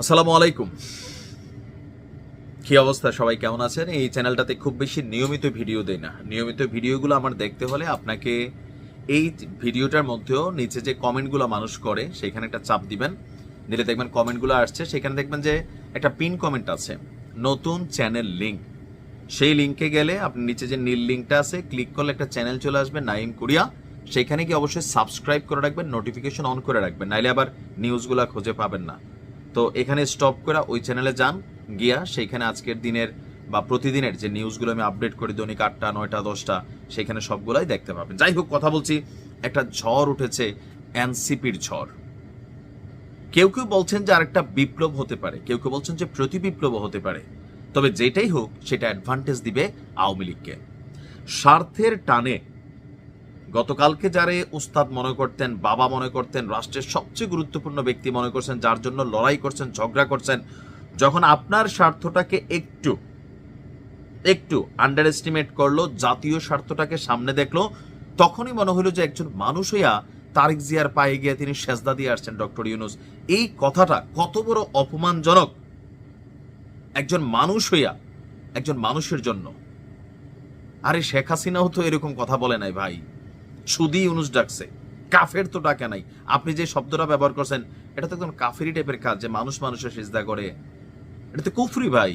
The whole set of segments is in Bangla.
আসসালামু আলাইকুম। কি অবস্থা? সবাই কেমন আছেন? এই চ্যানেলটাতে খুব বেশি নিয়মিত ভিডিও দেই না। নিয়মিত ভিডিওগুলো আমার দেখতে হলে আপনাকে এই ভিডিওটার মধ্যেও নিচে যে কমেন্টগুলো মানুষ করে, সেখানে একটা চাপ দিবেন। দিলে দেখবেন কমেন্টগুলো আসছে, সেখানে দেখবেন যে একটা পিন কমেন্ট আছে, নতুন চ্যানেল লিংক। সেই লিংকে গেলে আপনি নিচে যে নীল লিঙ্কটা আছে, ক্লিক করলে একটা চ্যানেল চলে আসবে, নাইম কোরিয়া। সেখানে কি অবশ্যই সাবস্ক্রাইব করে রাখবেন, নোটিফিকেশন অন করে রাখবেন, নাইলে আবার নিউজগুলো খুঁজে পাবেন না। তো এখানে স্টপ করে ওই চ্যানেলে যান, গিয়া সেইখানে আজকের দিনের বা প্রতিদিনের যে নিউজগুলো আমি আপডেট করি, দৈনিক আটটা, নয়টা, দশটা, সেখানে সবগুলাই দেখতে পাবেন। যাই হোক, কথা বলছি, একটা ঝড় উঠেছে, এনসিপির ঝড়। কেউ কেউ বলছেন যে আরেকটা বিপ্লব হতে পারে, কেউ কেউ বলছেন যে প্রতি বিপ্লব হতে পারে। তবে যেটাই হোক, সেটা অ্যাডভান্টেজ দিবে আওয়ামী লীগকে। স্বার্থের টানে গতকালকে যারে উস্তাদ মনে করতেন, বাবা মনে করতেন, রাষ্ট্রের সবচেয়ে গুরুত্বপূর্ণ ব্যক্তি মনে করছেন, যার জন্য লড়াই করছেন, ঝগড়া করছেন, যখন আপনার স্বার্থটাকে একটু একটু আন্ডার এস্টিমেট করল, জাতীয় স্বার্থটাকে সামনে দেখল, তখনই মনে হলো যে একজন মানুষ হইয়া তারিক জিয়ার পায়ে গিয়ে তিনি সেজদা দিয়ে আসছেন ডক্টর ইউনুস। এই কথাটা কত বড় অপমানজনক একজন মানুষ হইয়া, একজন মানুষের জন্য। আরে শেখ হাসিনাও তো এরকম কথা বলে নাই ভাই। সুদি ইউনুস ডাকছে। কাফের তো ডাকে নাই। আপনি যে শব্দটা ব্যবহার করছেন, এটা তো একদম কাফেরি টাইপের কাজ যে মানুষ মানুষের সিজদা করে। এটা তো কুফরি ভাই।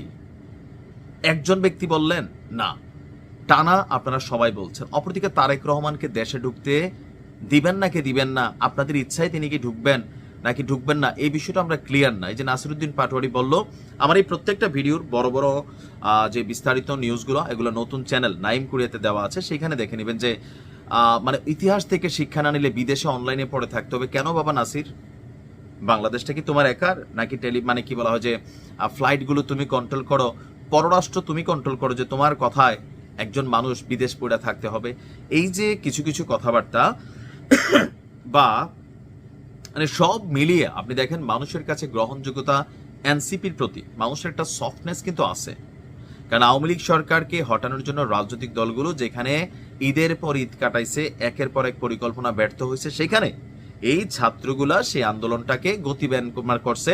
একজন ব্যক্তি বললেন, না। টানা আপনারা সবাই বলছেন। অপরদিকে তারেক রহমানকে দেশে ঢুকতে দিবেন নাকি দিবেন না, আপনাদের ইচ্ছায় তিনি কি ঢুকবেন নাকি ঢুকবেন না, এই বিষয়টা আমরা ক্লিয়ার না এই যে নাসিরুদ্দিন পাটোয়ারি বলল, আমার এই প্রত্যেকটা ভিডিওর বড় বড় যে বিস্তারিত নিউজগুলো এগুলো নতুন চ্যানেল নাইম কুরিয়াতে দেওয়া আছে, সেখানে দেখে নেবেন যে মানে ইতিহাস থেকে শিক্ষা না নিলে বিদেশে অনলাইনে পড়ে থাকতে হবে। কেন বাবা নাসির? বাংলাদেশটা কি তোমার একার? নাকি টেলি মানে কি বলা হয় যে ফ্লাইটগুলো তুমি কন্ট্রোল করো? পররাষ্ট্র তুমি কন্ট্রোল করো যে, তোমার কথায় একজন মানুষ বিদেশ পড়ে থাকতে হবে। এই যে কিছু কিছু কথাবার্তা, বা মানে সব মিলিয়ে আপনি দেখেন মানুষের কাছে গ্রহণযোগ্যতা এনসিপির প্রতি। মানুষের একটা সফটনেস কিন্তু আছে। কারণ আওয়ামী লীগ সরকারকে হটানোর জন্য রাজনৈতিক দলগুলো যেখানে ঈদের পর ঈদ কাটাইছে, একের পর এক পরিকল্পনা ব্যর্থ হয়েছে, সেখানে এই ছাত্রগুলা সেই আন্দোলনটাকে গতিবেন করছে।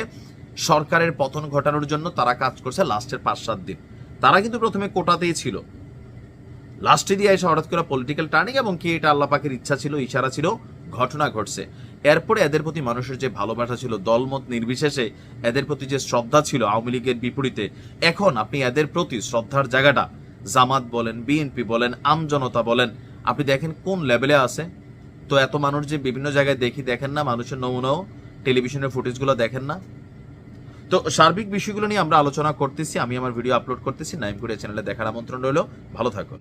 সরকারের পতন ঘটানোর জন্য তারা কাজ করছে লাস্টের পাঁচ, সাত দিন। তারা কিন্তু প্রথমে কোটাতেই ছিল। লাস্টে দিয়ে এসে হঠাৎ করে পলিটিক্যাল টার্নিং এবং কি এটা আল্লাহ পাকের ইচ্ছা ছিল, ইশারা ছিল, ঘটনা ঘটছে। এরপরে এদের প্রতি মানুষের যে ভালোবাসা ছিল, দলমত নির্বিশেষে এদের প্রতি যে শ্রদ্ধা ছিল আওয়ামী লীগের বিপরীতে, এখন আপনি এদের প্রতি শ্রদ্ধার জায়গাটা, জামাত বলেন বিএনপি বলেন আমজনতা বলেন, আপনি দেখেন কোন লেভেলে আছে? তো এত মানুষ যে বিভিন্ন জায়গায় দেখি দেখেন না, মানুষের নমুনাও, টেলিভিশনের ফুটেজগুলো দেখেন না। তো সার্বিক বিষয়গুলো নিয়ে আমরা আলোচনা করতেছি, আমি আমার ভিডিও আপলোড করতেছি নাইমকুড়িয়া চ্যানেলে দেখার আমন্ত্রণ রইল, ভালো থাকুন।